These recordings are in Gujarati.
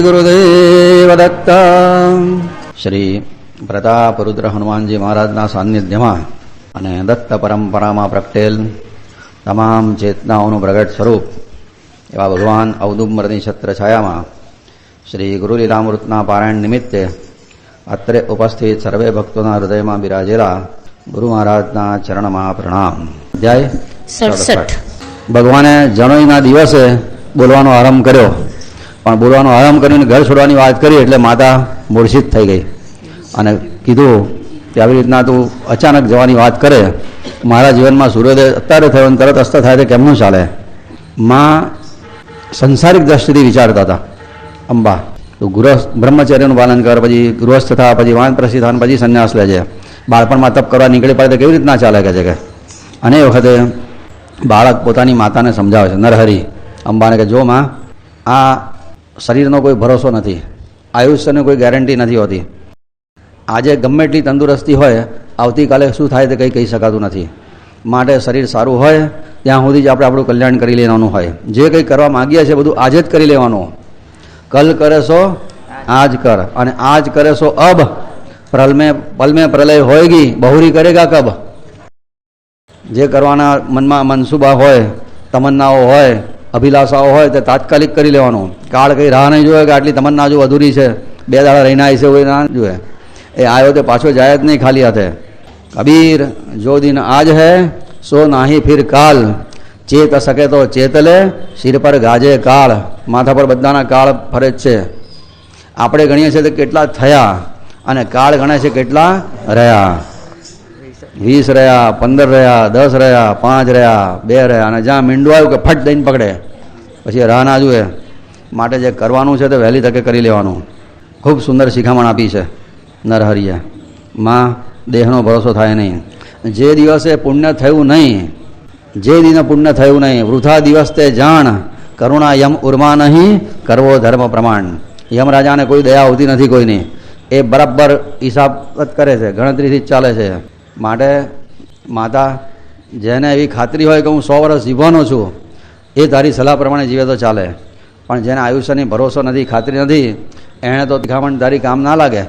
ગુરુદેવ દત્ત શ્રી પ્રતાપરુદ્ર હનુમાનજી મહારાજના સાનિધ્યમાં અને દત્ત પરંપરામાં પ્રગટેલ તમામ ચેતનાઓનું પ્રગટ સ્વરૂપ એવા ભગવાન અવદુમ્બરની છત્ર છાયામાં શ્રી ગુરુલીલામૃતના પારાયણ નિમિત્તે અત્રે ઉપસ્થિત સર્વે ભક્તોના હૃદયમાં બિરાજેલા ગુરુ મહારાજના ચરણમાં પ્રણામ. સડસઠ. ભગવાને જણોઈના દિવસે બોલવાનો આરંભ કર્યો. પણ બોલવાનો આરંભ કરીને ઘર છોડવાની વાત કરી એટલે માતા મૂર્છિત થઈ ગઈ. અને કીધું કે આવી રીતના તું અચાનક જવાની વાત કરે. મારા જીવનમાં સૂર્યોદય અત્યારે થયો અને તરત અસ્ત થાય તો કેમનું ચાલે? માં સંસારિક દ્રષ્ટિથી વિચારતા હતા. અંબા, તું ગૃહસ્થ, બ્રહ્મચર્યનું પાલન કર, પછી ગૃહસ્થ થા, પછી વાન પ્રસિદ્ધાન પછી સંન્યાસ લેજે. બાળપણમાં તપ કરવા નીકળી, પડે તો કેવી રીતના ચાલે કે છે કે? અને એ વખતે બાળક પોતાની માતાને સમજાવે છે, નરહરી અંબાને કે જો માં, આ શરીરનો કોઈ ભરોસો નથી, આયુષ્યની કોઈ ગેરંટી નથી હોતી. આજે ગમે એટલી તંદુરસ્તી હોય, આવતીકાલે શું થાય તે કંઈ કહી શકાતું નથી. માટે શરીર સારું હોય, ત્યાં સુધી જ આપણે આપણું કલ્યાણ કરી લેવાનું હોય. જે કંઈ કરવા માગીએ છીએ બધું આજે જ કરી લેવાનું. કલ કરે સો, આજ કર. અને આજ કરે સો અબ, પ્રલમે, પલમે પ્રલય હોયગી, બહુરી કરેગા કબ? જે કરવાના મનમાં મનસુબા હોય, તમન્નાઓ હોય અભિલાષાઓ હોય તે તાત્કાલિક કરી લેવાનું. કાળ કંઈ રાહ નહીં જોવે કે આટલી તમન્ના જો અધૂરી છે, બે દાડા રહીને આવી છે એવું ના જોવે એ આવ્યો તે પાછો જાય જ નહીં ખાલી હાથે. કબીર, જો દિન આજ હે, સો નાહી ફિર કાલ. ચેત શકે તો ચેત લે, શિર પર ગાજે કાળ. માથા પર બધાના કાળ ફરે જ છે. આપણે ગણીએ છીએ તો કેટલા થયા અને કાળ ગણે છે કેટલા રહ્યા. વીસ રહ્યા, પંદર રહ્યા, દસ રહ્યા, પાંચ રહ્યા, બે રહ્યા. અને જ્યાં મીંડું આવ્યું કે ફટ દઈને પકડે, પછી રાહ ના જુએ. માટે જે કરવાનું છે તે વહેલી તકે કરી લેવાનું. ખૂબ સુંદર શિખામણ આપી છે નરહરિએ. માં, દેહનો ભરોસો થાય નહીં. જે દિવસે પુણ્ય થયું નહીં, જે દિને પુણ્ય થયું નહીં, વૃથા દિવસ તે જાણ, કરુણા યમ ઉર્મા નહીં, કરવો ધર્મ પ્રમાણ. યમરાજાને કોઈ દયા આવતી નથી કોઈની. એ બરાબર હિસાબ કરે છે, ગણતરીથી જ ચાલે છે. માટે માતા જેને એવી ખાતરી હોય કે હું સો વર્ષ જીવવાનો છું, એ તારી સલાહ પ્રમાણે જીવે તો ચાલે. પણ જેને આયુષ્યની ભરોસો નથી, ખાતરી નથી, એણે તો દિખામણ તારી કામ ના લાગે.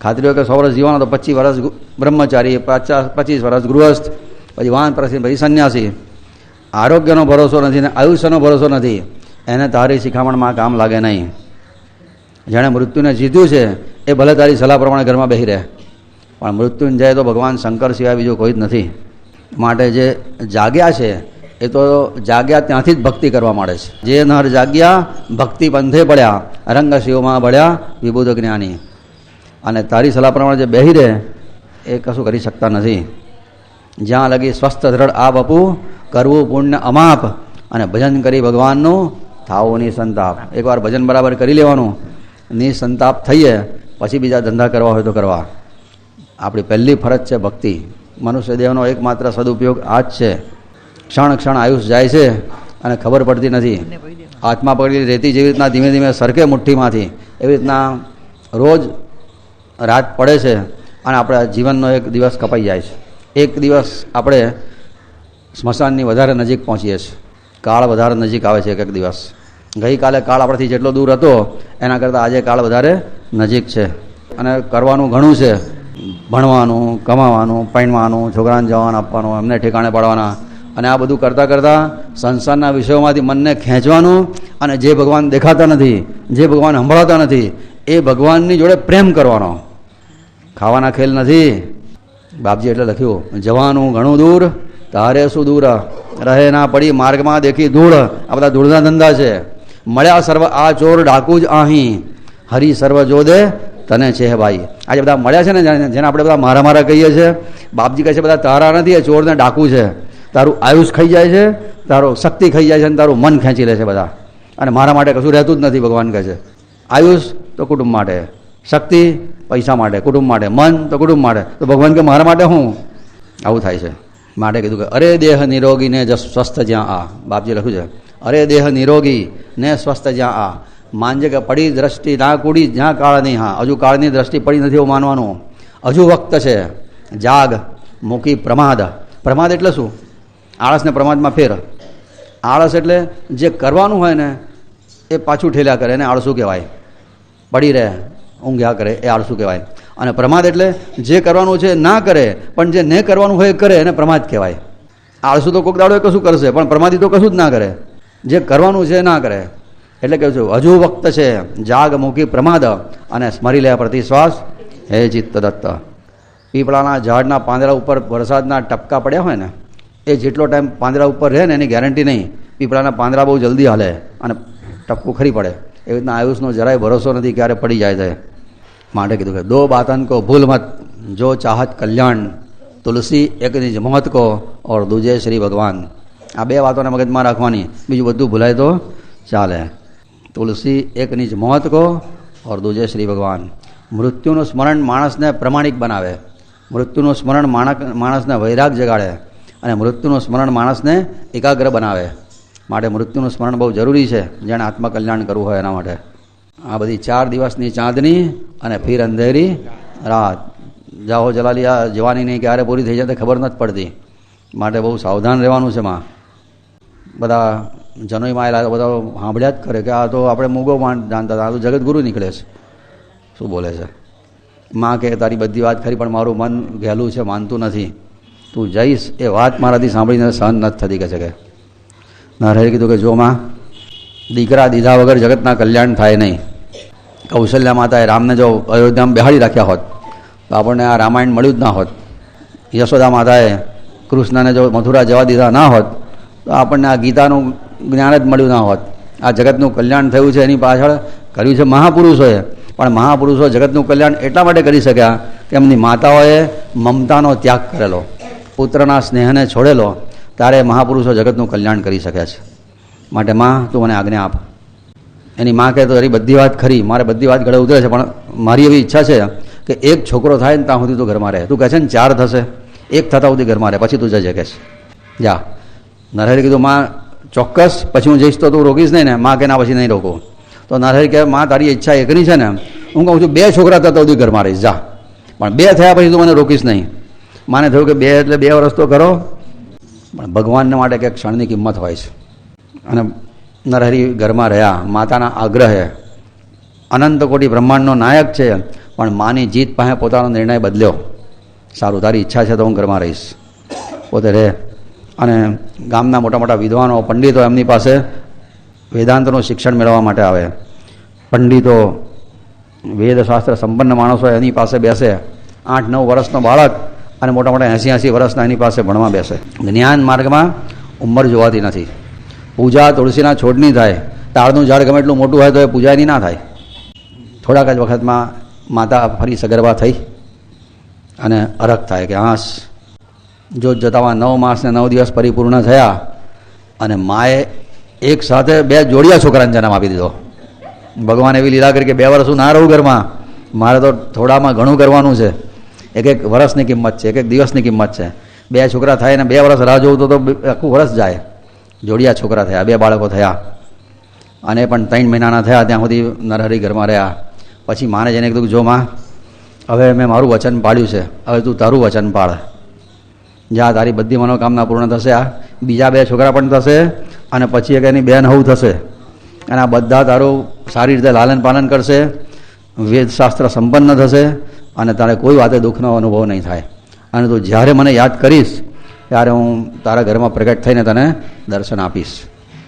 ખાતરી હોય કે સો વર્ષ જીવવાનો તો પચીસ વર્ષ બ્રહ્મચારી, પચાસ, પચીસ વર્ષ ગૃહસ્થ, પછી વાન પ્રસિદ્ધ પછી સંન્યાસી. આરોગ્યનો ભરોસો નથી ને આયુષ્યનો ભરોસો નથી, એને તારી શિખામણમાં કામ લાગે નહીં. જેણે મૃત્યુને જીત્યું છે, એ ભલે તારી સલાહ પ્રમાણે ઘરમાં બેસી રહે. પણ મૃત્યુંજય તો ભગવાન શંકર સિવાય બીજું કોઈ જ નથી. માટે જે જાગ્યા છે, એ તો જાગ્યા ત્યાંથી જ ભક્તિ કરવા માંડે છે. જે નર જાગ્યા, ભક્તિ પંથે પડ્યા, રંગ શિવમાં ભળ્યા વિબુધ જ્ઞાની. અને તારી સલાહ પ્રમાણે જે બેહી રહે, એ કશું કરી શકતા નથી. જ્યાં લગી સ્વસ્થ દ્રઢ આ બપુ, કરવું પુણ્ય અમાપ, અને ભજન કરી ભગવાનનું થાવું નિસંતાપ. એકવાર ભજન બરાબર કરી લેવાનું, નિસંતાપ થઈએ, પછી બીજા ધંધા કરવા હોય તો કરવા. આપણી પહેલી ફરજ છે ભક્તિ. મનુષ્ય દેહનો એકમાત્ર સદુપયોગ આ જ છે. ક્ષણ ક્ષણ આયુષ જાય છે અને ખબર પડતી નથી. આત્મા પકડી રેતી જેવી રીતના ધીમે ધીમે સરકે મુઠ્ઠીમાંથી. એવી રીતના રોજ રાત પડે છે અને આપણા જીવનનો એક દિવસ કપાઈ જાય છે. એક દિવસ આપણે સ્મશાનની વધારે નજીક પહોંચીએ છીએ. કાળ વધારે નજીક આવે છે એક એક દિવસ. ગઈકાલે કાળ આપણાથી જેટલો દૂર હતો, એના કરતાં આજે કાળ વધારે નજીક છે. અને કરવાનું ઘણું છે. ભણવાનું, કમાવાનું, પૈણવાનું, છોકરાને જવાનું, આપવાનું, એમને ઠેકાણે પાડવાના. અને આ બધું કરતાં કરતાં સંસારના વિષયોમાંથી મનને ખેંચવાનું અને જે ભગવાન દેખાતા નથી, જે ભગવાન સંભળાતા નથી, એ ભગવાનની જોડે પ્રેમ કરવાનો. ખાવાના ખેલ નથી. બાપજી એટલે લખ્યું, જવાનું ઘણું દૂર, તારે શું દૂર? રહે ના પડી, માર્ગમાં દેખી ધૂળ. આ બધા ધૂળના ધંધા છે. મળ્યા સર્વ આ ચોર ડાકુ જ અહીં હરી સર્વ જોદે તને છે ભાઈ. આજે બધા મળ્યા છે ને જેને આપણે બધા મારા મારા કહીએ છીએ. બાપજી કહે છે, બધા તારા નથી ચોરને ડાકુ છે. તારું આયુષ ખાઈ જાય છે, તારો શક્તિ ખાઈ જાય છે અને તારું મન ખેંચી લે છે બધા. અને મારા માટે કશું રહેતું જ નથી, ભગવાન કહે છે. આયુષ તો કુટુંબ માટે, શક્તિ પૈસા માટે, કુટુંબ માટે, મન તો કુટુંબ માટે. તો ભગવાન કે, મારા માટે હું? આવું થાય છે. માટે કીધું કે, અરે દેહ નિરોગી ને જ સ્વસ્થ જ્યાં આ. બાપજી લખ્યું છે, અરે દેહ નિરોગી ને સ્વસ્થ જ્યાં આ. માનજે કે પડી દ્રષ્ટિ ના કુડી જ્યાં કાળ નહીં હા, હજુ કાળની દ્રષ્ટિ પડી નથી એવું માનવાનું. હજુ વખત છે. જાગ, મૂકી પ્રમાદ. પ્રમાદ એટલે શું? આળસને પ્રમાદમાં ફેર. આળસ એટલે જે કરવાનું હોય ને, એ પાછું ઠેલ્યા કરે એને આળસું કહેવાય. પડી રહે, ઊંઘ્યા કરે, એ આળસું કહેવાય. અને પ્રમાદ એટલે જે કરવાનું છે ના કરે, પણ જે નહીં કરવાનું હોય એ કરે એને પ્રમાદ કહેવાય. આળસું તો કોક દાડો કશું કરશે, પણ પ્રમાદી તો કશું જ ના કરે. જે કરવાનું છે એ ના કરે. એટલે કહું છું, હજુ વખત છે, જાગ મૂકી પ્રમાદ અને સ્મરી લે પ્રતિશ્વાસ. હે ચિત્ત દત્ત પીપળાના ઝાડના પાંદડા ઉપર વરસાદના ટપકા પડ્યા હોય ને, એ જેટલો ટાઈમ પાંદડા ઉપર રહે ને એની ગેરંટી નહીં. પીપળાના પાંદડા બહુ જલ્દી હાલે અને ટપકું ખરી પડે. એવી રીતના આયુષનો જરાય ભરોસો નથી ક્યારે પડી જાય છે. માટે કીધું કે, દો બાતન કો ભૂલ મત, જો ચાહત કલ્યાણ, તુલસી એક નિજ મહત કો ઓર દુજે શ્રી ભગવાન. આ બે વાતોને મગજમાં રાખવાની. બીજું બધું ભૂલાય તો ચાલે. તુલસી એક નિજ મોત કો ઓર દૂજે શ્રી ભગવાન. મૃત્યુનું સ્મરણ માણસને પ્રમાણિક બનાવે. મૃત્યુનું સ્મરણ માણક માણસને વૈરાગ જગાડે અને મૃત્યુનું સ્મરણ માણસને એકાગ્ર બનાવે. માટે મૃત્યુનું સ્મરણ બહુ જરૂરી છે. જેણે આત્મકલ્યાણ કરવું હોય એના માટે. આ બધી ચાર દિવસની ચાંદની અને ફીર અંધેરી રાત. જાહો જલાલી આ નહીં, ક્યારે પૂરી થઈ જાય ખબર નથી પડતી. માટે બહુ સાવધાન રહેવાનું છે માં. બધા જનોઈમાં આવેલા બધા સાંભળ્યા જ કરે કે આ તો આપણે મૂગો જાણતા હતા, આ તો જગતગુરુ નીકળે છે. શું બોલે છે? માં કે તારી બધી વાત ખરી, પણ મારું મન ઘેલું છે, માનતું નથી. તું જઈશ. એ વાત મારાથી સાંભળીને સહન નથી થતી, કહે છે કે. નારાયણે કીધું કે, જો માં, દીકરા દીધા વગર જગતના કલ્યાણ થાય નહીં. કૌશલ્યા માતાએ રામને જો અયોધ્યામાં બેહાડી રાખ્યા હોત, તો આપણને આ રામાયણ મળ્યું જ ના હોત. યશોદા માતાએ કૃષ્ણને જો મથુરા જવા દીધા ના હોત, તો આપણને આ ગીતાનું જ્ઞાન જ મળ્યું ના હોત. આ જગતનું કલ્યાણ થયું છે એની પાછળ, કર્યું છે મહાપુરુષોએ. પણ મહાપુરુષો જગતનું કલ્યાણ એટલા માટે કરી શક્યા કે એમની માતાઓએ મમતાનો ત્યાગ કરેલો, પુત્રના સ્નેહને છોડેલો, ત્યારે મહાપુરુષો જગતનું કલ્યાણ કરી શક્યા છે. માટે માં, તું મને આજ્ઞા આપ. એની માં કહે તો તારી બધી વાત ખરી, મારે બધી વાત ગળે ઉતરે છે, પણ મારી એવી ઈચ્છા છે કે એક છોકરો થાય ને ત્યાં સુધી તું ઘરમાં રહે. તું કહે છે ને ચાર થશે, એક થતા સુધી ઘરમાં રહે, પછી તું જજે કે છે જા. નરહરે કીધું, માં ચોક્કસ, પછી હું જઈશ તો તું રોકીશ નહીં ને, માં કે ના, પછી નહીં રોકું. તો નરહરી કહે, માં, તારી ઈચ્છા એકની છે ને. હું કહું છું, બે છોકરા થતા સુધી ઘરમાં રહીશ જા. પણ બે થયા પછી તું મને રોકીશ નહીં. માને થયું કે બે એટલે બે વર્ષ તો કરો. પણ ભગવાનને માટે કંઈક ક્ષણની કિંમત હોય છે. અને નરહરી ઘરમાં રહ્યા, માતાના આગ્રહે. અનંત કોટી બ્રહ્માંડનો નાયક છે, પણ માની જીત પાસે પોતાનો નિર્ણય બદલ્યો. સારું, તારી ઈચ્છા છે તો હું ઘરમાં રહીશ. પોતે રહે. અને ગામના મોટા મોટા વિદ્વાનો, પંડિતો એમની પાસે વેદાંતનું શિક્ષણ મેળવવા માટે આવે. પંડિતો, વેદશાસ્ત્ર સંપન્ન માણસો એની પાસે બેસે. આઠ નવ વર્ષનો બાળક અને મોટા મોટા એંસી એંસી વર્ષના એની પાસે ભણવા બેસે. જ્ઞાન માર્ગમાં ઉંમર જોવાતી નથી. પૂજા તુલસીના છોડની થાય. તાળનું ઝાડ ગમે એટલું મોટું હોય તો એ પૂજાની ના થાય. થોડાક જ વખતમાં માતા ફરી સગર્ભા થઈ અને અરગ થાય કે હાસ જોત જતામાં નવ માસ ને નવ દિવસ પરિપૂર્ણ થયા અને માએ એક સાથે બે જોડિયા છોકરાને જન્મ આપી દીધો. ભગવાન એવી લીલા કરી કે બે વર્ષ ના રહું ઘરમાં. મારે તો થોડામાં ઘણું કરવાનું છે. એક એક વર્ષની કિંમત છે, એક એક દિવસની કિંમત છે. બે છોકરા થાય ને બે વર્ષ રાહ જોવું તો આખું વર્ષ જાય. જોડિયા છોકરા થયા, બે બાળકો થયા. અને પણ ત્રણ મહિનાના થયા ત્યાં સુધી નરહરી ઘરમાં રહ્યા. પછી માને જઈને કીધું જો માં, હવે મેં મારું વચન પાડ્યું છે. હવે તું તારું વચન પાડ. જા, તારી બધી મનોકામના પૂર્ણ થશે, આ બીજા બે છોકરા પણ થશે અને પછી એક એની બેન હવું થશે. અને આ બધા તારું સારી રીતે લાલન પાલન કરશે, વેદશાસ્ત્ર સંપન્ન થશે અને તારે કોઈ વાતે દુઃખનો અનુભવ નહીં થાય. અને તું જ્યારે મને યાદ કરીશ, ત્યારે હું તારા ઘરમાં પ્રગટ થઈને તને દર્શન આપીશ.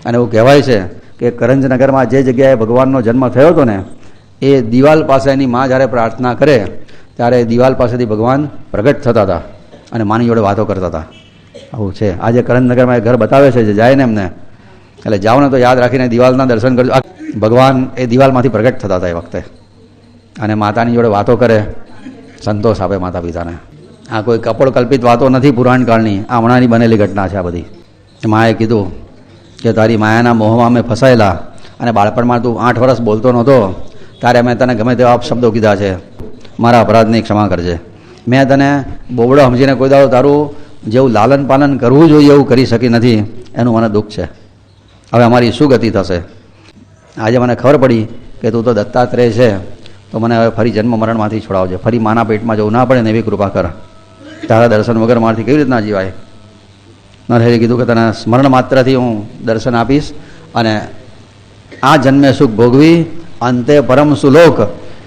અને એવું કહેવાય છે કે કરંજનગરમાં જે જગ્યાએ ભગવાનનો જન્મ થયો હતો ને, એ દિવાલ પાસે એની માં જ્યારે પ્રાર્થના કરે, ત્યારે દિવાલ પાસેથી ભગવાન પ્રગટ થતા હતા. અને માની જોડે વાતો કરતા હતા. આવું છે. આજે કરંજનગરમાં એ ઘર બતાવે છે જે જાય ને એમને. એટલે જાઓ ને તો યાદ રાખીને દિવાલના દર્શન કરજો. ભગવાન એ દિવાલમાંથી પ્રગટ થતા હતા એ વખતે. અને માતાની જોડે વાતો કરે. સંતોષ આપે માતા પિતાને આ કોઈ કપોળ કલ્પિત વાતો નથી પુરાણ કાળની. આ હમણાંની બનેલી ઘટના છે આ બધી. માએ કીધું કે તારી માયાના મોહમાં અમે ફસાયેલા અને બાળપણમાં તું આઠ વર્ષ બોલતો નહોતો, ત્યારે મેં તને ગમે તેવા શબ્દો કીધા છે. મારા અપરાધની ક્ષમા કરજે. મેં તને બોબડો સમજીને કોઈ દાડો તારું જેવું લાલન પાલન કરવું જોઈએ એવું કરી શકી નથી, એનું મને દુઃખ છે. હવે અમારી શું ગતિ થશે? આજે મને ખબર પડી કે તું તો દત્તાત્રેય છે, તો મને હવે ફરી જન્મ મરણમાંથી છોડાવજે. ફરી માના પેટમાં જવું ના પડે ને એવી કૃપા કર. તારા દર્શન વગર મારાથી કેવી રીતના જીવાય? નરહરે કીધું કે તને સ્મરણ માત્રથી હું દર્શન આપીશ અને આ જન્મે સુખ ભોગવી, અંતે પરમ સુલોક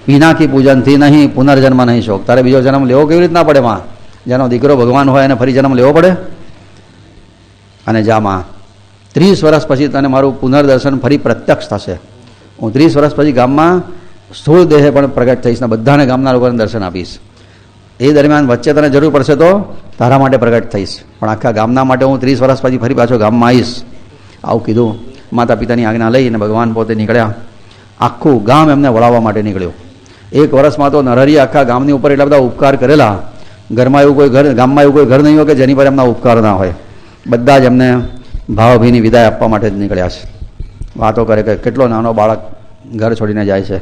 પિનાકી પૂજનથી નહીં, પુનર્જન્મ નહીં શોક. તારે બીજો જન્મ લેવો કેવી રીતના પડે માં? જેનો દીકરો ભગવાન હોય એને ફરી જન્મ લેવો પડે? અને જા માં ત્રીસ વર્ષ પછી તને મારું પુનર્દર્શન ફરી પ્રત્યક્ષ થશે. હું ત્રીસ વર્ષ પછી ગામમાં સ્થૂળ દેહે પણ પ્રગટ થઈશ ને બધાને ગામના લોકોને દર્શન આપીશ. એ દરમિયાન વચ્ચે તને જરૂર પડશે તો તારા માટે પ્રગટ થઈશ. પણ આખા ગામના માટે હું ત્રીસ વર્ષ પછી ફરી પાછો ગામમાં આવીશ. આવું કીધું માતા પિતાની આજ્ઞા લઈને ભગવાન પોતે નીકળ્યા. આખું ગામ એમને વળાવવા માટે નીકળ્યું. એક વર્ષમાં તો નરહરી આખા ગામની ઉપર એટલા બધા ઉપકાર કરેલા. ઘરમાં એવું કોઈ ઘર, ગામમાં એવું કોઈ ઘર નહીં હોય કે જેની પર એમના ઉપકાર ના હોય. બધા જ એમને ભાવભીની વિદાય આપવા માટે જ નીકળ્યા છે. વાતો કરે કે કેટલો નાનો બાળક ઘર છોડીને જાય છે.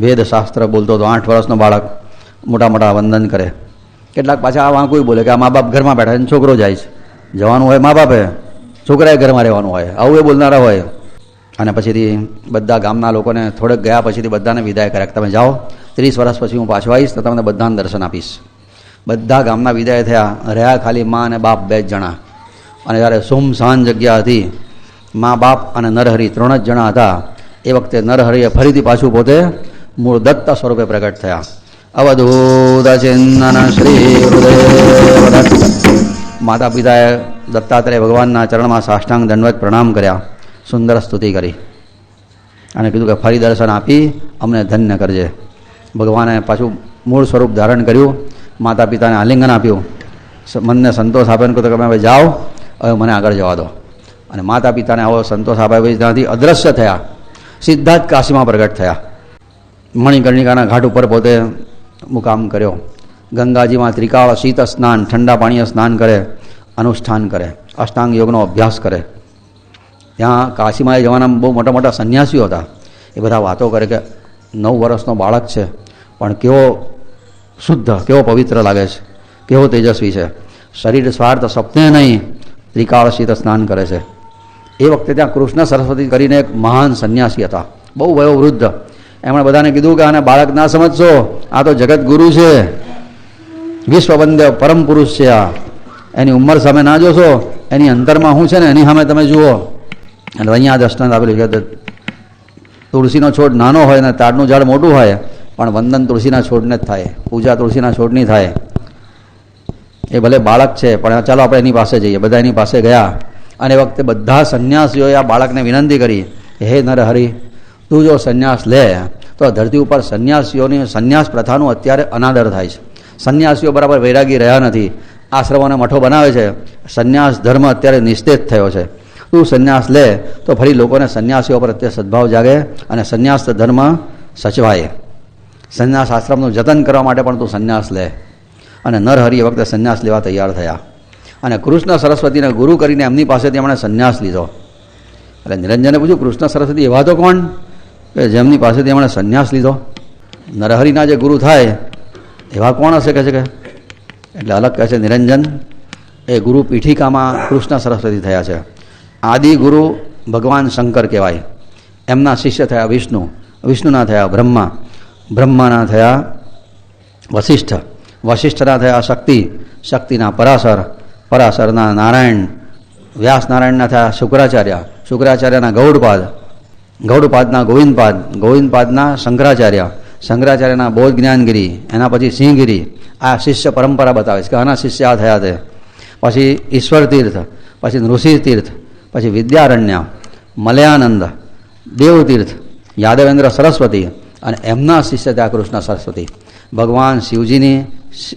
વેદ શાસ્ત્ર બોલતો હતો, આઠ વર્ષનો બાળક મોટા મોટા વંદન કરે. કેટલાક પાછા આ વાંકું બોલે કે આ મા બાપ ઘરમાં બેઠા છે છોકરો જાય છે. જવાનું હોય મા બાપે, છોકરાએ ઘરમાં રહેવાનું હોય, આવું એ બોલનારા હોય. અને પછીથી બધા ગામના લોકોને થોડેક ગયા પછીથી બધાને વિદાય કર્યા તમે જાઓ, ત્રીસ વર્ષ પછી હું પાછો આવીશ તો તમને બધાને દર્શન આપીશ. બધા ગામના વિદાય થયા, રહ્યા ખાલી મા અને બાપ બે જ જણા. અને જ્યારે સુમસાન જગ્યા હતી, મા બાપ અને નરહરી ત્રણ જ જણા હતા, એ વખતે નરહરિએ ફરીથી પાછું પોતે મૂળ દત્ત સ્વરૂપે પ્રગટ થયા. અવધૂત ચિંતન શ્રી માતા પિતાએ દત્તાત્રેય ભગવાનના ચરણમાં સાષ્ટાંગ દંડવત પ્રણામ કર્યા. સુંદર સ્તુતિ કરી. અને કીધું કે ફરી દર્શન આપી અમને ધન્ય કરજે. ભગવાને પાછું મૂળ સ્વરૂપ ધારણ કર્યું માતા પિતાને આલિંગન આપ્યું. મનને સંતોષ આપ્યો. કહ્યું તમે હવે જાઓ, હવે મને આગળ જવા દો. અને માતા પિતાને આવો સંતોષ આપ્યા. પછી ત્યાંથી અદ્રશ્ય થયા. સીધા જ કાશીમાં પ્રગટ થયા. મણિકર્ણિકાના ઘાટ ઉપર પોતે મુકામ કર્યો. ગંગાજીમાં ત્રિકાળ, શીત, સ્નાન, ઠંડા પાણીએ સ્નાન કરે, અનુષ્ઠાન કરે અષ્ટાંગ યોગનો અભ્યાસ કરે. ત્યાં કાશીમાં જવાના બહુ મોટા મોટા સંન્યાસીઓ હતા. એ બધા વાતો કરે કે નવ વર્ષનો બાળક છે, પણ કેવો શુદ્ધ, કેવો પવિત્ર લાગે છે, કેવો તેજસ્વી છે. શરીર સ્વાર્થ સપને નહીં, ત્રિકાળ શીત સ્નાન કરે છે. એ વખતે ત્યાં કૃષ્ણ સરસ્વતી કરીને એક મહાન સંન્યાસી હતા. બહુ વયોવૃદ્ધ. એમણે બધાને કીધું કે આને બાળક ના સમજશો. આ તો જગતગુરુ છે. વિશ્વબંધ પરમ પુરુષ છે આ. એની ઉંમર સામે ના જોશો. એની અંતરમાં શું છે ને, એની સામે તમે જુઓ. અને અહીંયા દર્શન આપેલું છે તુલસીનો છોડ નાનો હોય ને તાડનું ઝાડ મોટું હોય, પણ વંદન તુલસીના છોડને જ થાય, પૂજા તુલસીના છોડની થાય. એ ભલે બાળક છે, પણ ચાલો આપણે એની પાસે જઈએ. બધા એની પાસે ગયા અને એ વખતે બધા સંન્યાસીઓએ આ બાળકને વિનંતી કરી, હે નરહરી, તું જો સંન્યાસ લે, તો ધરતી ઉપર સંન્યાસીઓની સંન્યાસ પ્રથાનું અત્યારે અનાદર થાય છે. સંન્યાસીઓ બરાબર વૈરાગી રહ્યા નથી. આશ્રમોને મઠો બનાવે છે. સંન્યાસ ધર્મ અત્યારે નિસ્તેજ થયો છે. તું સંન્યાસ લે, તો ફરી લોકોને સંન્યાસીઓ પ્રત્યે સદભાવ જાગે અને સંન્યાસ ધર્મ સચવાય. સંન્યાસ આશ્રમનું જતન કરવા માટે પણ તું સંન્યાસ લે. અને નરહરિ એ વખતે સંન્યાસ લેવા તૈયાર થયા. અને કૃષ્ણ સરસ્વતીને ગુરુ કરીને એમની પાસેથી એમણે સંન્યાસ લીધો. એટલે નિરંજને પૂછ્યું, કૃષ્ણ સરસ્વતી, એવા તો કોણ? કે જેમની પાસેથી એમણે સંન્યાસ લીધો. નરહરિના જે ગુરુ થાય, એવા કોણ હશે કહે છે કે? એટલે અલગ કહે છે, નિરંજન, એ ગુરુ પીઠિકામાં કૃષ્ણ સરસ્વતી થયા છે. આદિ ગુરુ ભગવાન શંકર કહેવાય. એમના શિષ્ય થયા વિષ્ણુ, વિષ્ણુના થયા બ્રહ્મા, બ્રહ્માના થયા વશિષ્ઠ વશિષ્ઠના થયા શક્તિ, શક્તિના પરાશર, પરાશરના નારાયણ વ્યાસ નારાયણના થયા શુક્રાચાર્ય, શુક્રાચાર્યના ગૌડપાદ, ગૌડપાદના ગોવિંદપાદ, ગોવિંદપાદના શંકરાચાર્ય, શંકરાચાર્યના બોધ જ્ઞાનગીરી, એના પછી સિંહગીરી, આ શિષ્ય પરંપરા બતાવે છે કે આના શિષ્ય આ થયા છે પછી ઈશ્વર તીર્થ, પછી નૃષિ તીર્થ પછી વિદ્યારણ્ય, મલયાનંદ, દેવતીર્થ, યાદવેન્દ્ર સરસ્વતી અને એમના શિષ્ય ત્યાં કૃષ્ણ સરસ્વતી. ભગવાન શિવજીની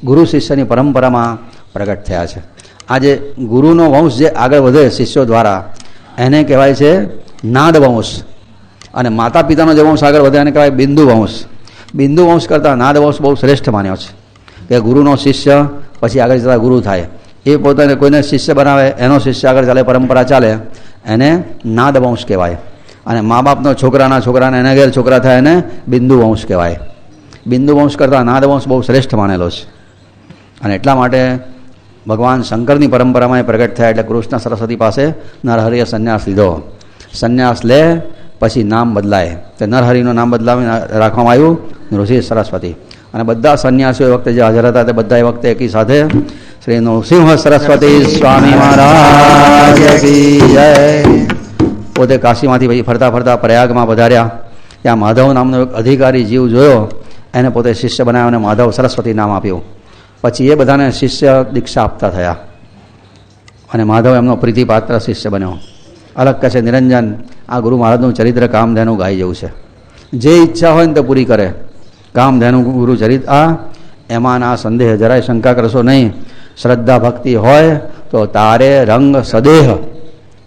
ગુરુ શિષ્યની પરંપરામાં પ્રગટ થયા છે. આજે ગુરુનો વંશ જે આગળ વધે શિષ્યો દ્વારા, એને કહેવાય છે નાદ વંશ અને માતા પિતાનો જે વંશ આગળ વધે એને કહેવાય બિંદુ વંશ. બિંદુ વંશ કરતાં નાદ વંશ બહુ શ્રેષ્ઠ માન્યો છે. કે ગુરુનો શિષ્ય પછી આગળ જતા ગુરુ થાય. એ પોતાને કોઈને શિષ્ય બનાવે, એનો શિષ્ય આગળ ચાલે, પરંપરા ચાલે, એને નાદ વંશ કહેવાય. અને મા બાપનો છોકરાના છોકરાને એને ઘેર છોકરા થાય એને બિંદુ વંશ કહેવાય. બિંદુ વંશ કરતાં નાદ વંશ બહુ શ્રેષ્ઠ માનેલો છે. અને એટલા માટે ભગવાન શંકરની પરંપરામાં એ પ્રગટ થયા એટલે કૃષ્ણ સરસ્વતી પાસે નરહરિએ સંન્યાસ લીધો. સંન્યાસ લે, પછી નામ બદલાય. તે નરહરિનું નામ બદલાવી રાખવામાં આવ્યું ઋષિ સરસ્વતી. અને બધા સંન્યાસીઓ એ વખતે જે હાજર હતા તે બધા એ વખતે એકી સાથે શ્રી નૃસિંહ સરસ્વતી સ્વામી મહારાજ પોતે કાશીમાંથી પછી ફરતા ફરતા પ્રયાગમાં વધાર્યા ત્યાં માધવ નામનો એક અધિકારી જીવ જોયો. એને પોતે શિષ્ય બનાવ્યો અને માધવ સરસ્વતી નામ આપ્યું. પછી એ બધાને શિષ્ય દીક્ષા આપતા થયા. અને માધવ એમનો પ્રીતિપાત્ર શિષ્ય બન્યો. અલગ કહે છે, નિરંજન, આ ગુરુ મહારાજનું ચરિત્ર કામધેનું ગાઈ જવું છે. જે ઈચ્છા હોય ને તે પૂરી કરે. કામધેનું ગુરુ ચરિત્ર આ એમાં ના સંદેહ, જરાય શંકા કરશો નહીં. શ્રદ્ધા ભક્તિ હોય તો તારે રંગ સદેહ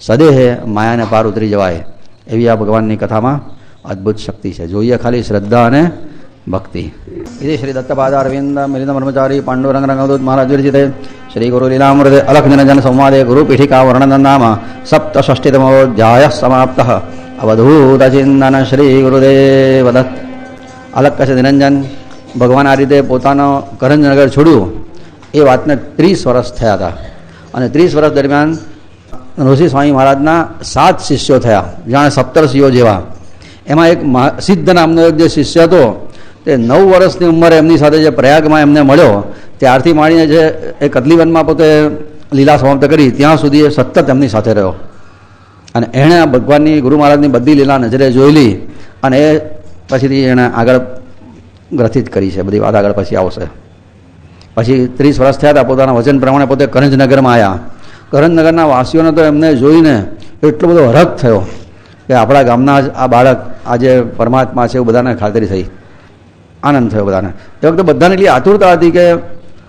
સદેહે માયાને પાર ઉતરી જવાય એવી આ ભગવાનની કથામાં અદ્ભુત શક્તિ છે જોઈએ ખાલી શ્રદ્ધા અને ભક્તિ ఇది శ్రీ దత్తపాదారవింద మిలింద బ్రహ్మచారి పాండురంగ రంగదూత్ మహారాజ్ విరచితే శ్రీ గురు లీలామృత అలక్ నిరంజన సంవాదే గురు పీఠికా వర్ణన నామ సప్తషష్టితమోధ్యాయ సమాప్త అవధూత చిందన శ్రీ ગુરુદેવ દત્ત અલગ કશે નિરંજન ભગવાન આ રીતે પોતાનો કરંજનગર છોડ્યું એ વાતને ત્રીસ વર્ષ થયા હતા. અને ત્રીસ વર્ષ દરમિયાન ઋષિ સ્વામી મહારાજના સાત શિષ્યો થયા, જાણે સપ્તરસિંહો જેવા. એમાં એક સિદ્ધ નામનો એક જે શિષ્ય હતો, તે નવ વર્ષની ઉંમરે એમની સાથે જે પ્રયાગમાં એમને મળ્યો, ત્યારથી માંડીને જે એ કદલીવનમાં પોતે લીલા સમાપ્ત કરી, ત્યાં સુધી એ સતત એમની સાથે રહ્યો. અને એણે ભગવાનની, ગુરુ મહારાજની બધી લીલા નજરે જોયેલી અને એ પછીથી એણે આગળ ગ્રથિત કરી છે, બધી વાત આગળ પછી આવશે. પછી ત્રીસ વર્ષ થયા હતા, પોતાના વચન પ્રમાણે પોતે કરંજનગરમાં આવ્યા કરંજનગરના વાસીઓને તો એમને જોઈને એટલો બધો હરખ થયો કે આપણા ગામના જ આ બાળક આજે પરમાત્મા છે એવું બધાને ખાતરી થઈ. આનંદ થયો બધાને. તે વખતે બધાને એટલી આતુરતા હતી કે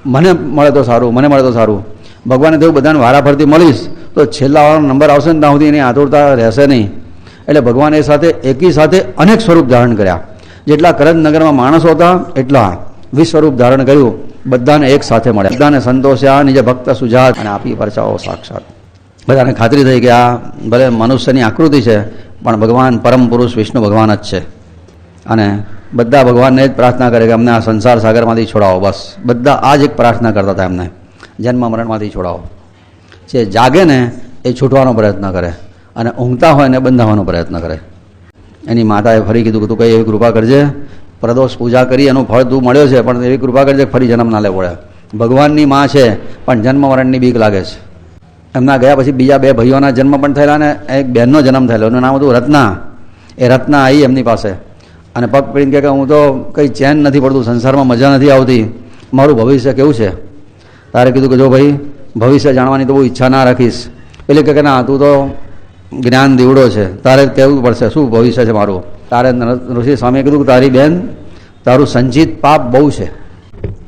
મને મળે તો સારું, મને મળે તો સારું. ભગવાને થયું બધાને વારાફરતી મળીશ, તો છેલ્લા વાળાનો નંબર આવશે ને ત્યાં સુધી એની આતુરતા રહેશે નહીં. એટલે ભગવાને એ સાથે, એકી સાથે અનેક સ્વરૂપ ધારણ કર્યા. જેટલા કરંજનગરમાં માણસો હતા, એટલા વિસ્વરૂપ ધારણ કર્યું. બધાને એક સાથે મળે બધાને સંતોષ્યા, નિજ ભક્ત સુજાત અને આપી પરચાઓ સાક્ષાત. બધાને ખાતરી થઈ કે આ ભલે મનુષ્યની આકૃતિ છે, પણ ભગવાન પરમ પુરુષ વિષ્ણુ ભગવાન જ છે. અને બધા ભગવાનને જ પ્રાર્થના કરે કે અમને આ સંસાર સાગરમાંથી છોડાવો, બસ. બધા આ જ એક પ્રાર્થના કરતા હતા એમને. જન્મ મરણમાંથી છોડાવો. જે જાગે ને એ છૂટવાનો પ્રયત્ન કરે અને ઊંઘતા હોય ને બંધાવવાનો પ્રયત્ન કરે. એની માતાએ ફરી કીધું કે તું કંઈ એવી કૃપા કરજે પ્રદોષ પૂજા કરી, એનું ફળ તું મળ્યો છે, પણ એવી કૃપા કરજે ફરી જન્મ ના લેવો ભગવાનની માં છે, પણ જન્મ મરણની બીક લાગે છે. એમના ગયા પછી બીજા બે ભાઈઓના જન્મ પણ થયેલા અને એક બહેનનો જન્મ થયેલો. એનું નામ હતું રત્ના. એ રત્ના આવી એમની પાસે. અને પગ પડીને કે હું તો કંઈ ચેન નથી પડતું, સંસારમાં મજા નથી આવતી. મારું ભવિષ્ય કેવું છે? તારે કીધું કે જો ભાઈ, ભવિષ્ય જાણવાની તો બહુ ઈચ્છા ના રાખીશ. પેલી કે ના, તું તો જ્ઞાન દીવડો છે. તારે કહેવું પડશે? શું ભવિષ્ય છે મારું? તારે નર- ઋષિ સ્વામીએ કીધું કે તારી બેન, તારું સંચિત પાપ બહુ છે.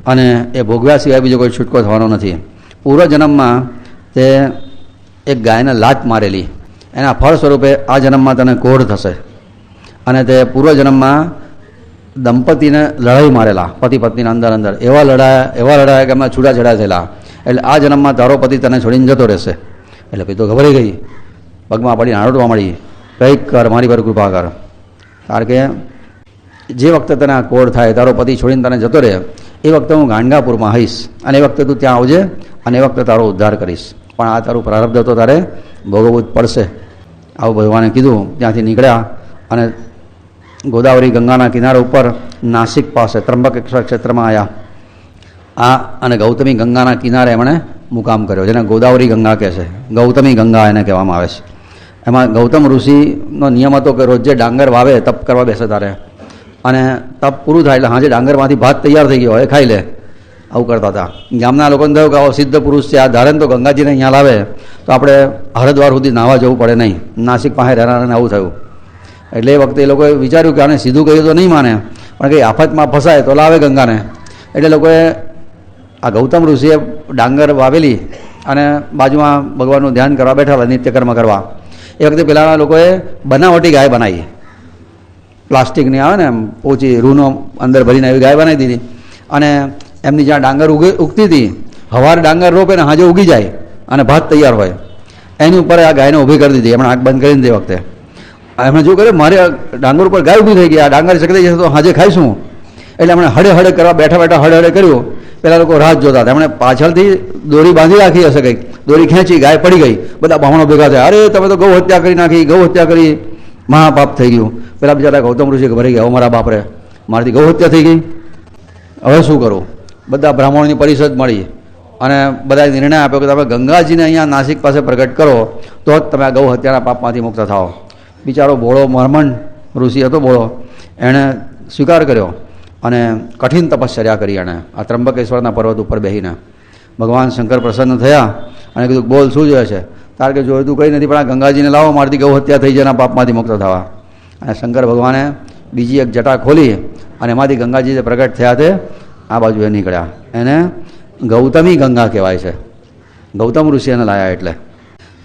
અને એ ભોગવ્યા સિવાય બીજો કોઈ છૂટકો થવાનો નથી. પૂર્વ જન્મમાં તે એક ગાયને લાત મારેલી. એના ફળ સ્વરૂપે આ જન્મમાં તને કોઢ થશે. અને તે પૂર્વ જન્મમાં દંપતીને લડાઈ મારેલા, પતિ પત્નીના અંદર અંદર. એવા લડાયા એવા લડાયા કે એમના છૂટાછેડા થયેલા. એટલે આ જન્મમાં તારો પતિ તને છોડીને જતો રહેશે. એટલે પછી તો ગભરાઈ ગઈ. પગમાં પડી આરોટવા મળી. કંઈક કર, મારી પર કૃપા કર. કારણ કે જે વખતે તને આ કોડ થાય, તારો પતિ છોડીને તને જતો રહે, એ વખતે હું ગાંડગાપુરમાં હઈશ અને એ વખતે તું ત્યાં આવજે અને એ વખતે તારો ઉદ્ધાર કરીશ. પણ આ તારું પ્રારબ્ધ તો તારે, ભોગવવું જ પડશે. આવું ભગવાને કીધું, ત્યાંથી નીકળ્યા અને ગોદાવરી ગંગાના કિનારા ઉપર નાસિક પાસે ત્રંબકેશ્વર ક્ષેત્રમાં આવ્યા આ અને ગૌતમી ગંગાના કિનારે એમણે મુકામ કર્યો, જેને ગોદાવરી ગંગા કહે છે. ગૌતમી ગંગા એને કહેવામાં આવે છે. એમાં ગૌતમ ઋષિનો નિયમ હતો કે રોજે ડાંગર વાવે, તપ કરવા બેસે તારે. અને તપ પૂરું થાય એટલે હાજે ડાંગરમાંથી ભાત તૈયાર થઈ ગયો હોય ખાઈ લે. આવું કરતા હતા. ગામના લોકોને થયું કે આવો સિદ્ધ પુરુષ છે, આ ધારે તો ગંગાજીને અહીંયા લાવે, તો આપણે હરદ્વાર સુધી નાહવા જવું પડે નહીં. નાસિક પાસે રહેનારાને આવું થયું. એટલે એ વખતે એ લોકોએ વિચાર્યું કે આને સીધું કહ્યું તો નહીં માને, પણ કંઈ આફતમાં ફસાય તો લાવે ગંગાને. એટલે લોકોએ આ ગૌતમ ઋષિએ ડાંગર વાવેલી અને બાજુમાં ભગવાનનું ધ્યાન કરવા બેઠા, નિત્યકર્મ કરવા. એ વખતે પેલા લોકોએ બનાવટી ગાય બનાવી. પ્લાસ્ટિકની આવે ને એમ પોચી રૂનો અંદર ભરીને એવી ગાય બનાવી દીધી. અને એમની જ્યાં ડાંગર ઉગે, ઉગતી હતી, હવાર ડાંગર રોપે ને હાજે ઉગી જાય અને ભાત તૈયાર હોય. એની ઉપર આ ગાયને ઊભી કરી દીધી. એમણે આંખ બંધ કરીને તે વખતે. એમણે જો કર્યું, મારે ડાંગર ઉપર ગાય ઊભી થઈ ગઈ, આ ડાંગર ચકરી જશે તો હાજે ખાઈશું. એટલે એમણે હળે હળે કરવા, બેઠા બેઠા હળે હળે કર્યું. પેલા લોકો રાહ જોતા હતા. એમણે પાછળથી દોરી બાંધી રાખી હશે કંઈક. દોરી ખેંચી, ગાય પડી ગઈ. બધા બ્રાહ્મણો ભેગા થયા. અરે, તમે તો ગૌ હત્યા કરી નાખી, ગૌ હત્યા કરી. મહાપાપ થઈ ગયું. પેલા બિચારા ગૌતમ ઋષિ ભરી ગયા મારા બાપરે. મારાથી ગૌ હત્યા થઈ ગઈ. હવે શું કરું? બધા બ્રાહ્મણોની પરિષદ મળી અને બધાએ નિર્ણય આપ્યો કે, તમે ગંગાજીને અહીંયા નાસિક પાસે પ્રગટ કરો, તો જ તમે આ ગૌ હત્યાના પાપમાંથી મુક્ત થાઓ. બિચારો ભોળો મરમણ ઋષિ હતો ભોળો એણે સ્વીકાર કર્યો. અને કઠિન તપશ્ચર્યા કરી એણે. આ ત્રંબકેશ્વરના પર્વત ઉપર બેસીને ભગવાન શંકર પ્રસન્ન થયા અને કીધું, બોલ, શું જોઈએ છે? તાર કે, જોયું તું કંઈ નથી, પણ આ ગંગાજીને લાવો, મારથી ગૌ હત્યા થઈ જાય પાપમાંથી મુક્ત થવા. અને શંકર ભગવાને બીજી એક જટા ખોલી અને એમાંથી ગંગાજી જે પ્રગટ થયા તે આ બાજુએ નીકળ્યા. એને ગૌતમી ગંગા કહેવાય છે. ગૌતમ ઋષિ એને લાયા એટલે.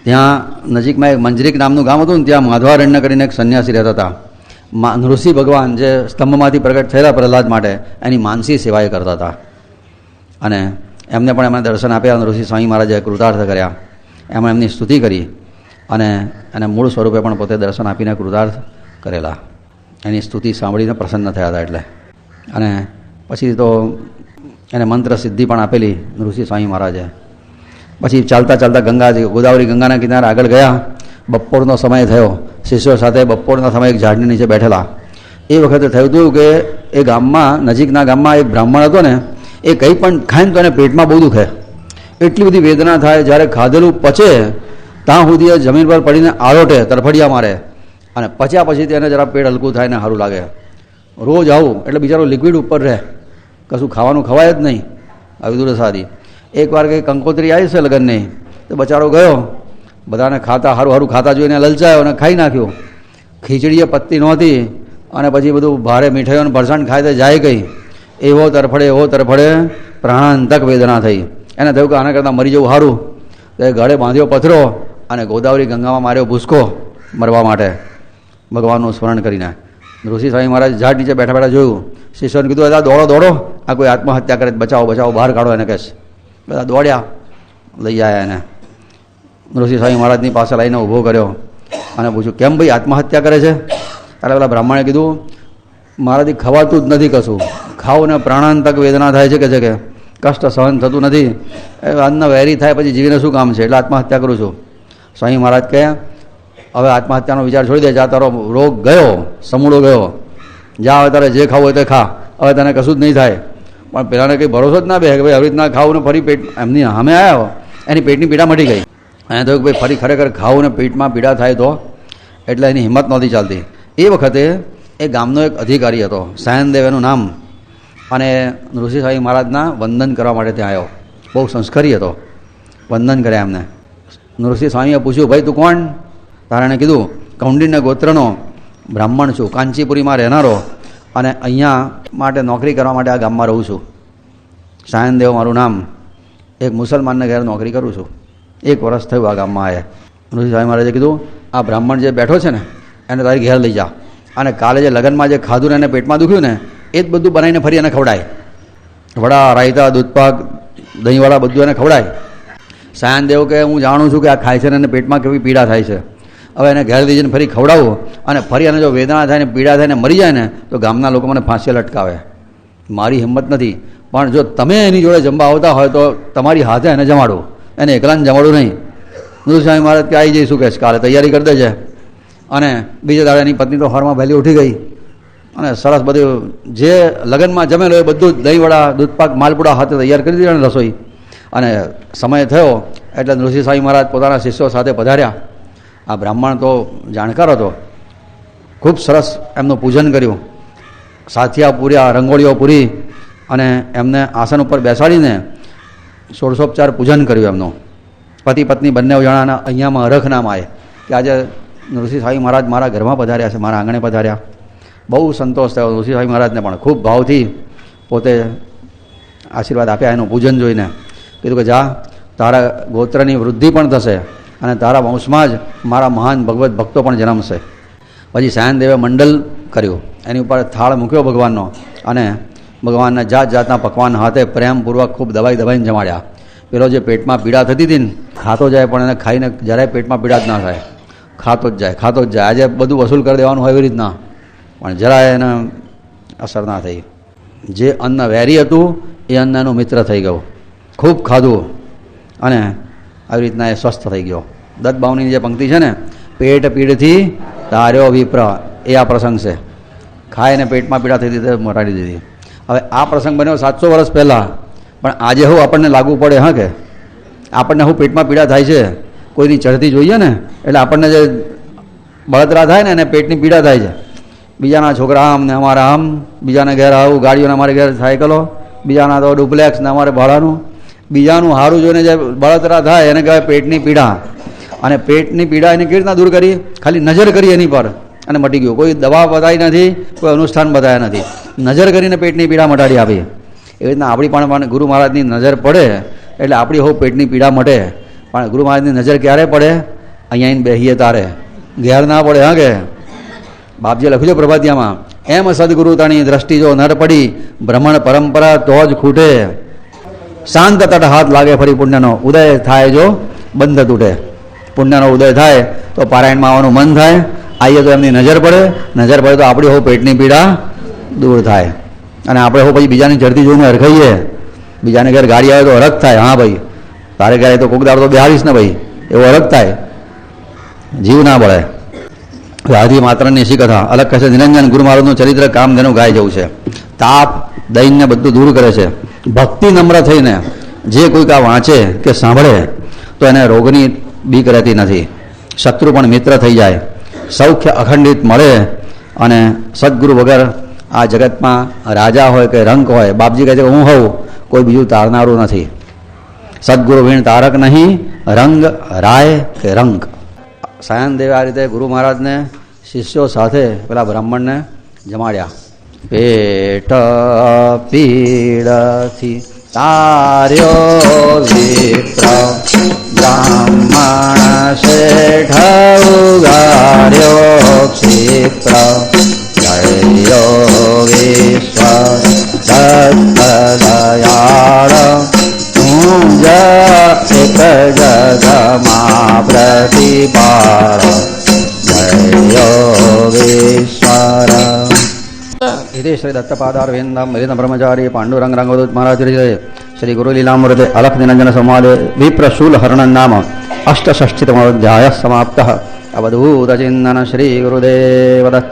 ત્યાં નજીકમાં એક મંજરીક નામનું ગામ હતું ને, ત્યાં માધવારણ્ય કરીને એક સંન્યાસી રહેતા હતા. ઋષિ ભગવાન જે સ્તંભમાંથી પ્રગટ થયેલા પ્રહલાદ માટે એની માનસી સેવાએ કરતા હતા. અને એમને પણ એમણે દર્શન આપ્યા અને ઋષિ સ્વામી મહારાજે કૃતાર્થ કર્યા. એમણે એમની સ્તુતિ કરી અને એને મૂળ સ્વરૂપે પણ પોતે દર્શન આપીને કૃતાર્થ કરેલા. એની સ્તુતિ સાંભળીને પ્રસન્ન થયા હતા એટલે. અને પછી તો એને મંત્ર સિદ્ધિ પણ આપેલી ઋષિ સ્વામી મહારાજે. પછી ચાલતા ચાલતા ગંગાજી ગોદાવરી ગંગાના કિનારે આગળ ગયા. બપોરનો સમય થયો. શિષ્યો સાથે બપોરના સમયે એક ઝાડની નીચે બેઠેલા. એ વખતે થયું હતું કે એ ગામમાં, નજીકના ગામમાં એક બ્રાહ્મણ હતો ને, એ કંઈ પણ ખાય ને તો એને પેટમાં બહુ દુખે. એટલી બધી વેદના થાય જ્યારે ખાધેલું પચે, ત્યાં સુધી એ જમીન પર પડીને આરોટે, તરફડિયા મારે. અને પચ્યા પછી તેને જરા પેટ હલકું થાય ને સારું લાગે. રોજ આવું, એટલે બિચારો લિક્વિડ ઉપર રહે. કશું ખાવાનું ખવાય જ નહીં. આવી દુરસાદી એકવાર કંઈ કંકોત્રી આવી છે લગ્નની, તો બચારો ગયો. બધાને ખાતા, હારું હારું ખાતા જોઈને લલચાયો અને ખાઈ નાખ્યું. ખીચડીએ પત્તી નહોતી અને પછી બધું ભારે મીઠાઈઓને ભરસાણ ખાય તો જાય ગઈ એવો તરફડે એવો તરફડે પ્રાણાંતક વેદના થઈ. એને થયું કે આના કરતાં મરી જવું સારું તો એ ગળે બાંધ્યો પથરો અને ગોદાવરી ગંગામાં માર્યો ભૂસકો મરવા માટે. ભગવાનનું સ્મરણ કરીને. ઋષિ સ્વામી મહારાજ ઝાડ નીચે બેઠા બેઠા જોયું. શિષ્યોને કીધું, દાદા, દોડો દોડો. આ કોઈ આત્મહત્યા કરે બચાવો બચાવો, બહાર કાઢો એને. કહેશ બધા દોડ્યા, લઈ આવ્યા એને. ઋષિ સ્વામી મહારાજની પાસે લઈને ઊભો કર્યો અને પૂછ્યું, કેમ ભાઈ આત્મહત્યા કરે છે? ત્યારે પેલા બ્રાહ્મણે કીધું, મારાથી ખવાતું જ નથી કશું. ખાવું ને પ્રાણાંતક વેદના થાય છે કે છે કે? કષ્ટ સહન થતું નથી. અન્ન વેરી થાય પછી જીવીને શું કામ છે? એટલે આત્મહત્યા કરું છું. સ્વામી મહારાજ કહે, હવે આત્મહત્યાનો વિચાર છોડી દે. જા, તારો રોગ ગયો, સમૂળો ગયો. જા, હવે તારે જે ખાવું હોય તે ખા. હવે તને કશું જ નહીં થાય. પણ પેલાને કંઈ ભરોસો જ ના બે કે ભાઈ આવી રીતના ખાવું ને ફરી પેટ, એમની સામે આવ્યો એની પેટની પીડા મટી ગઈ. અને થયું કે ભાઈ ફરી ખરેખર ખાવું ને પેટમાં પીડા થાય તો? એટલે એની હિંમત નહોતી ચાલતી. એ વખતે એ ગામનો એક અધિકારી હતો સાયનદેવ એનું નામ. અને ઋષિ સ્વામી મહારાજના વંદન કરવા માટે ત્યાં આવ્યો. બહુ સંસ્કારી હતો. વંદન કર્યા એમને. નૃસિંહ સ્વામીએ પૂછ્યું, ભાઈ, તું કોણ? તારણે કીધું, કૌંડિન્ય ગોત્રનો બ્રાહ્મણ છું, કાંચીપુરીમાં રહેનારો અને અહીંયા માટે નોકરી કરવા માટે આ ગામમાં રહું છું. સાયનદેવ મારું નામ. એક મુસલમાનને ઘેર નોકરી કરું છું. એક વર્ષ થયું આ ગામમાં આવ્યા ઋષિ સ્વામી મહારાજે કીધું, આ બ્રાહ્મણ જે બેઠો છે ને, એને તારી ઘેર લઈ જા. અને કાલે જે લગ્નમાં જે ખાધું ને એને પેટમાં દુખ્યું ને, એ જ બધું બનાવીને ફરી એને ખવડાય. વડા, રાયતા, દૂધપાક, દહીંવાળા બધું એને ખવડાય. સાયનદેવ કે, હું જાણું છું કે આ ખાય છે ને, એને પેટમાં કેવી પીડા થાય છે. હવે એને ઘેર લઈ જઈને ફરી ખવડાવો અને ફરી એને જો વેદના થાય ને, પીડા થાય ને, મરી જાય ને, તો ગામના લોકો મને ફાંસી લટકાવે. મારી હિંમત નથી. પણ જો તમે એની જોડે જમવા આવતા હોય તો તમારી હાથે એને જમાડો. એને એકલાને જમાડું નહીં. સ્વામી મહારાજ કે આવી જઈશું કે કાલે તૈયારી કરી દેજે. અને બીજા દાડે પત્ની તો હરમાં વહેલી ઉઠી ગઈ. અને સરસ બધું જે લગ્નમાં જમેલો એ બધું દહીંવડા, દૂધપાક, માલપુડા હાથે તૈયાર કરી દીધા રસોઈ. અને સમય થયો એટલે ઋષિ સ્વામી મહારાજ પોતાના શિષ્યો સાથે પધાર્યા. આ બ્રાહ્મણ તો જાણકાર હતો. ખૂબ સરસ એમનું પૂજન કર્યું. સાથિયા પૂર્યા, રંગોળીઓ પૂરી અને એમને આસન ઉપર બેસાડીને ષોડશોપચાર પૂજન કર્યું એમનું. પતિ પત્ની બંને જણાના અહીંયામાં અરખ નામ આવે કે આજે નૃસિંહ સ્વામી મહારાજ મારા ઘરમાં પધાર્યા છે, મારા આંગણે પધાર્યા. બહુ સંતોષ થયો નૃસિંહ સ્વામી મહારાજને પણ. ખૂબ ભાવથી પોતે આશીર્વાદ આપ્યા એનું પૂજન જોઈને. કીધું કે જા, તારા ગોત્રની વૃદ્ધિ પણ થશે અને તારા વંશમાં જ મારા મહાન ભગવત ભક્તો પણ જન્મશે. પછી સાયનદેવે મંડલ કર્યું. એની ઉપર થાળ મૂક્યો ભગવાનનો અને ભગવાનના જાત જાતના પકવાન હાથે પ્રેમપૂર્વક ખૂબ દબાઈ દબાઈને જમાડ્યા. પેલો જે પેટમાં પીડા થતી હતી ને, ખાતો જાય પણ એને ખાઈને જરાય પેટમાં પીડા જ ના થાય. ખાતો જ જાય, ખાતો જ જાય. આજે બધું વસૂલ કરી દેવાનું હોય એવી રીતના. પણ જરાય એને અસર ના થઈ. જે અન્ન વેરી હતું, એ અન્ન એનું મિત્ર થઈ ગયું. ખૂબ ખાધું. અને આવી રીતના એ સ્વસ્થ થઈ ગયો. દત્ત બાવની જે પંક્તિ છે ને, પેટ પીડથી તાર્યો વિપ્ર. એ આ પ્રસંગ છે. ખાઈને પેટમાં પીડા થઈ હતી મટાડી દીધી. હવે આ પ્રસંગ બન્યો સાતસો વર્ષ પહેલાં. પણ આજે હું આપણને લાગુ પડે, હા કે? આપણને હું પેટમાં પીડા થાય છે, કોઈની ચઢતી જોઈએ ને, એટલે આપણને જે બળતરા થાય ને, એને પેટની પીડા થાય છે. બીજાના છોકરા આમ ને અમારા આમ, બીજાના ઘેર આવું ગાડીઓને અમારે ઘેર સાયકલો, બીજાના તો ડુપ્લેક્સ ને અમારે ભાડાનું. બીજાનું સારું જોઈને જે બળતરા થાય, એને કહેવાય પેટની પીડા. અને પેટની પીડા એને કેવી રીતના દૂર કરી? ખાલી નજર કરી એની પર. અને મટી ગયું. કોઈ દવા બતાવી નથી, કોઈ અનુષ્ઠાન બતાવ્યા નથી. નજર કરીને પેટની પીડા મટાડી આપી. એવી રીતના આપણી પણ ગુરુ મહારાજની નજર પડે, એટલે આપણી હોવ પેટની પીડા મટે. પણ ગુરુ મહારાજની નજર ક્યારે પડે? અહીંયા બેહીએ તારે. ઘેર ના પડે, હા કે? બાપજીએ લખ્યું છે પ્રભાતિયામાં. એમ સદગુરુ તાણી દ્રષ્ટિ જો નર પડી ભ્રમણ પરંપરા તો જ ખૂટે. શાંત તટ હાથ લાગે ફરી પુણ્યનો ઉદય થાય જો બંધ તૂટે. પુણ્યનો ઉદય થાય તો પારાયણમાં આવવાનું મન થાય. આવીએ તો એમની નજર પડે. નજર પડે તો આપણી હો પેટની પીડા દૂર થાય. અને આપણે હો પછી બીજાની ચડતી જોઈને હરખાઈએ. બીજાને ઘેર ગાડી આવે તો હરખ થાય. હા ભાઈ, તારે ઘરે તો કોક દાડો તો બેહાડીશ ને ભાઈ, એવો હરખ થાય. જીવ ના બળે. આદિ માત્રની શી કથા અલગ કહેશે, નિરંજન ગુરુ મહારાજનું ચરિત્ર કામધેનું ગાય જવું છે. તાપ દૈનને બધું દૂર કરે છે. ભક્તિ નમ્ર થઈને જે કોઈક આ વાંચે કે સાંભળે, તો એને રોગની બીક રહેતી નથી. શત્રુ પણ મિત્ર થઈ જાય. સૌખ્ય અખંડિત મળે અને સદગુરુ વગર આ જગતમાં રાજા હોય કે રંક હોય, બાપજી કહે છે હું હોઉં, કોઈ બીજું તારનારું નથી. સદગુરુ વીણ તારક નહીં, રંગ રાય કે રંગ. સાયન આ રીતે ગુરુ મહારાજને શિષ્યો સાથે પેલા બ્રાહ્મણને જમાડ્યા. પેટ પીડથી તાર્યો વિપ્ર બ્રાહ્મણ શેઠ ઉગાર્યો ક્ષિપ્ર જયો વિશ્વ દયાળ તું જ એક જગમાં પ્રતિપાળ જયો વિશ્વર ఇది శ్రీ దత్తపాదారవిందం మిలిన బ్రహ్మచారి పాండురంగ రంగవదూత్ మహారాజు శ్రీ గురు లీలామృతి అలక్ నిరంజన సంవాద విప్రశూల హరణన్నామ అష్టషష్టితమోధ్యాయ సమాప్త అవధూత చిందన శ్రీ గురుదేవదత్